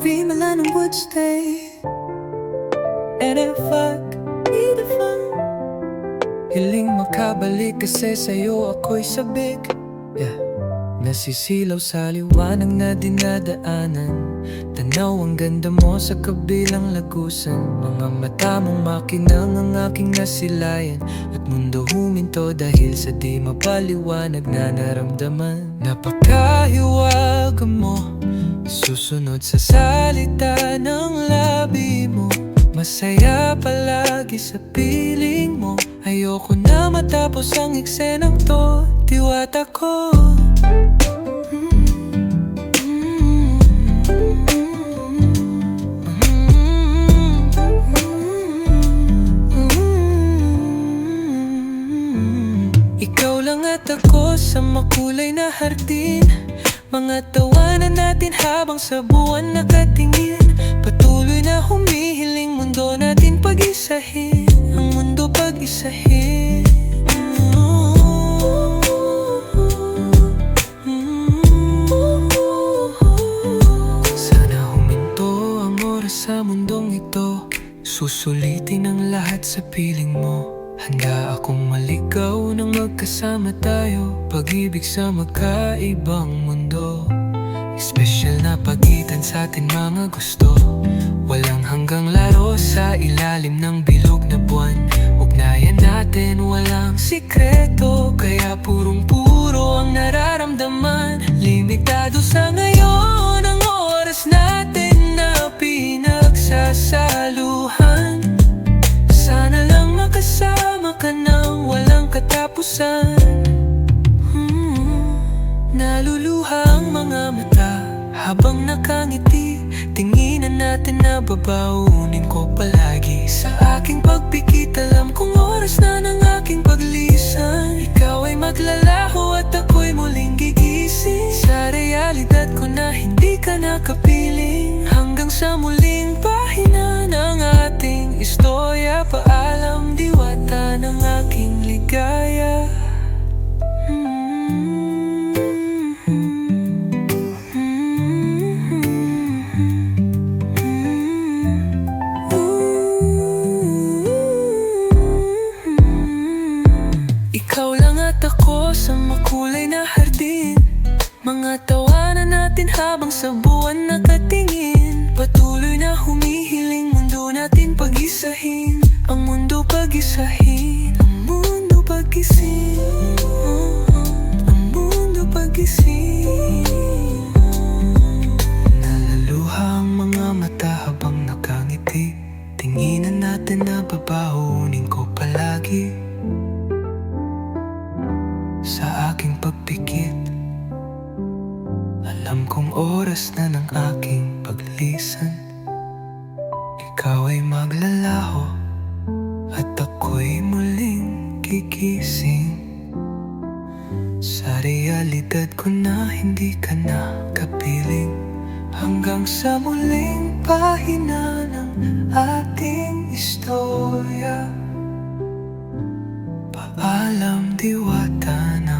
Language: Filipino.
Dreamland would stay. And if I a fun Hiling makabalik kasi sa'yo ako'y sabik. Yeah. Nasisilaw sa liwanag na dinadaanan. Tanaw ang ganda mo sa kabilang lagusan. Mga mata mong makinang ang aking nasilayan. At mundo huminto dahil sa di mapaliwanag na naramdaman. Napakahiwaga mo Susunod sa salita ng labi mo. Masaya palagi sa piling mo. Ayoko na matapos ang eksenang to. Diwata ko. Ikaw lang at ako sa makulay na hardin. Mga natin habang sa buwan nakatingin. Patuloy na humihiling mundo natin pag-isahin. Ang mundo pag-isahin. Sana huminto ang oras sa mundong ito. Susulitin ang lahat sa piling mo. Handa akong maligaw nang magkasama tayo. Pag-ibig sa magkaibang mundo Espesyal na pagitan sa atin mga gusto. Walang hanggang laro sa ilalim ng bilog na buwan. Ugnayan natin walang sikreto Kaya purong-puro ang nararamdaman. Limitado sa ngayon ang oras natin na pinagsasaluhan. Sana lang makasama ka nang walang katapusan. Hmm, mata Habang nakangiti Tinginan natin na babaunin ko palagi. Sa aking pagpikit Alam kong oras na ng aking paglisan. Ikaw ay maglalaho at ako'y muling gigising. Sa realidad ko na hindi ka nakapiling. Hanggang sa muling pahina ng ating istorya Paalam diwata ng aking ligaya Ikaw lang at ako sa makulay na hardin. Mga tawanan natin habang sa buwan nakatingin. Patuloy na humihiling mundo natin pag-isahin. Ang mundo pag-isahin Ang mundo pag-ising Ang mundo pag-ising Nalaluha ang mga mata habang nakangiti. Tinginan natin na babahunin ko palagi kong oras na ng aking paglisan Ikaw ay maglalaho At ako'y muling gigising. Sa realidad ko na hindi ka na kapiling Hanggang sa muling pahina ng ating istorya. Paalam diwata ng